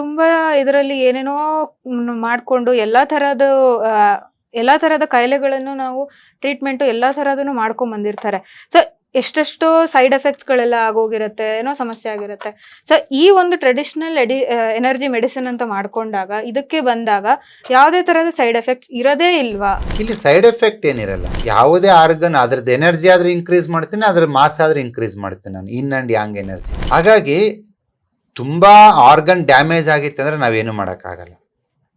ತುಂಬಾ ಇದರಲ್ಲಿ ಏನೇನೋ ಮಾಡಿಕೊಂಡು ಎಲ್ಲ ಥರದ ಎಲ್ಲಾ ತರಹದ ಕಾಯಿಲೆಗಳನ್ನು ನಾವು ಟ್ರೀಟ್ಮೆಂಟ್ ಎಲ್ಲಾ ತರಹದನ್ನು ಮಾಡ್ಕೊಂಡ್ ಬಂದಿರ್ತಾರೆ. ಸೊ ಎಷ್ಟೆಷ್ಟೋ ಸೈಡ್ ಎಫೆಕ್ಟ್ಸ್ ಗಳೆಲ್ಲ ಆಗೋಗಿರುತ್ತೆ, ಏನೋ ಸಮಸ್ಯೆ ಆಗಿರುತ್ತೆ. ಸೊ ಈ ಒಂದು ಟ್ರೆಡಿಷನಲ್ ಎಡಿ ಎನರ್ಜಿ ಮೆಡಿಸಿನ್ ಅಂತ ಮಾಡ್ಕೊಂಡಾಗ, ಇದಕ್ಕೆ ಬಂದಾಗ ಯಾವುದೇ ತರಹದ ಸೈಡ್ ಎಫೆಕ್ಟ್ಸ್ ಇರೋದೇ ಇಲ್ವಾ? ಇಲ್ಲಿ ಸೈಡ್ ಎಫೆಕ್ಟ್ ಏನಿರಲ್ಲ. ಯಾವುದೇ ಆರ್ಗನ್ ಅದ್ರದ್ದು ಎನರ್ಜಿ ಆದ್ರೆ ಇನ್ಕ್ರೀಸ್ ಮಾಡ್ತೀನಿ ಅದ್ರ ಮಾಸ್ ಆದ್ರೆ ಇನ್ಕ್ರೀಸ್ ಮಾಡ್ತೀನಿ ನಾನು ಇನ್ ಅಂಡ್ ಯಾಂಗ್ ಎನರ್ಜಿ ಹಾಗಾಗಿ ತುಂಬಾ ಆರ್ಗನ್ ಡ್ಯಾಮೇಜ್ ಆಗಿತ್ತು ಅಂದ್ರೆ ನಾವೇನು ಮಾಡೋಕ್ಕಾಗಲ್ಲ.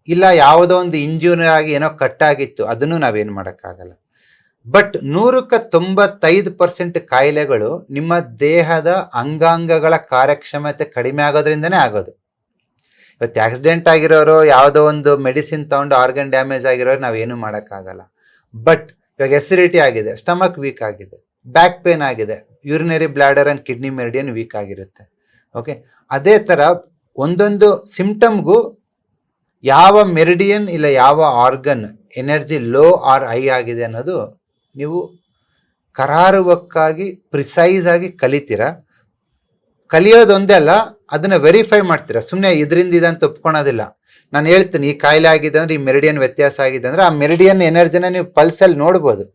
ಇಲ್ಲ, ಯಾವುದೋ ಒಂದು ಇಂಜೂರಿ ಆಗಿ ಏನೋ ಕಟ್ಟಾಗಿತ್ತು, ಅದನ್ನು ನಾವೇನು ಮಾಡೋಕ್ಕಾಗಲ್ಲ. ಬಟ್ ನೂರಕ್ಕೆ ತೊಂಬತ್ತೈದು ಪರ್ಸೆಂಟ್ ಕಾಯಿಲೆಗಳು ನಿಮ್ಮ ದೇಹದ ಅಂಗಾಂಗಗಳ ಕಾರ್ಯಕ್ಷಮತೆ ಕಡಿಮೆ ಆಗೋದ್ರಿಂದನೇ ಆಗೋದು. ಇವತ್ತು ಆಕ್ಸಿಡೆಂಟ್ ಆಗಿರೋರು, ಯಾವುದೋ ಒಂದು ಮೆಡಿಸಿನ್ ತೊಗೊಂಡು ಆರ್ಗನ್ ಡ್ಯಾಮೇಜ್ ಆಗಿರೋರು ನಾವೇನು ಮಾಡೋಕ್ಕಾಗಲ್ಲ. ಬಟ್ ಇವಾಗ ಎಸಿಡಿಟಿ ಆಗಿದೆ ಸ್ಟಮಕ್ ವೀಕ್ ಆಗಿದೆ ಬ್ಯಾಕ್ ಪೇನ್ ಆಗಿದೆ urinary bladder and kidney meridian weak ಆಗಿರುತ್ತೆ. ಓಕೆ ಅದೇ ಥರ ಒಂದೊಂದು ಸಿಂಪ್ಟಮ್ಗೂ ಯಾವ ಮೆರಿಡಿಯನ್ ಇಲ್ಲ ಯಾವ organ energy low or high ಆಗಿದೆ ಅನ್ನೋದು ನೀವು ಕರಾರುವಕ್ಕಾಗಿ ಪ್ರಿಸೈಸ್ ಆಗಿ ಕಲಿತೀರ. ಕಲಿಯೋದೊಂದೇ ಅಲ್ಲ, ಅದನ್ನ ವೆರಿಫೈ ಮಾಡ್ತೀರಾ. ಸುಮ್ಮನೆ ಇದರಿಂದ ಇದಂತ ಒಪ್ಕೊಳೋದಿಲ್ಲ. ನಾನು ಹೇಳ್ತೀನಿ, ಈ ಕಾಯಿಲೆ ಆಗಿದೆ ಅಂದ್ರೆ ಈ ಮೆರಿಡಿಯನ್ ವ್ಯತ್ಯಾಸ ಆಗಿದೆ ಅಂದ್ರೆ ಆ ಮೆರಿಡಿಯನ್ ಎನರ್ಜಿನ ನೀವು ಪಲ್ಸಲ್ಲಿ ನೋಡ್ಬೋದು.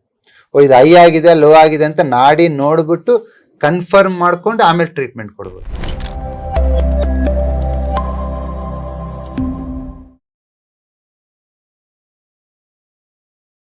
ಓ, ಇದು ಹೈ ಆಗಿದೆ ಲೋ ಆಗಿದೆ ಅಂತ ನಾಡಿ ನೋಡ್ಬಿಟ್ಟು ಕನ್ಫರ್ಮ್ ಮಾಡ್ಕೊಂಡು ಆಮೇಲೆ ಟ್ರೀಟ್ಮೆಂಟ್ ಕೊಡ್ಬೋದು.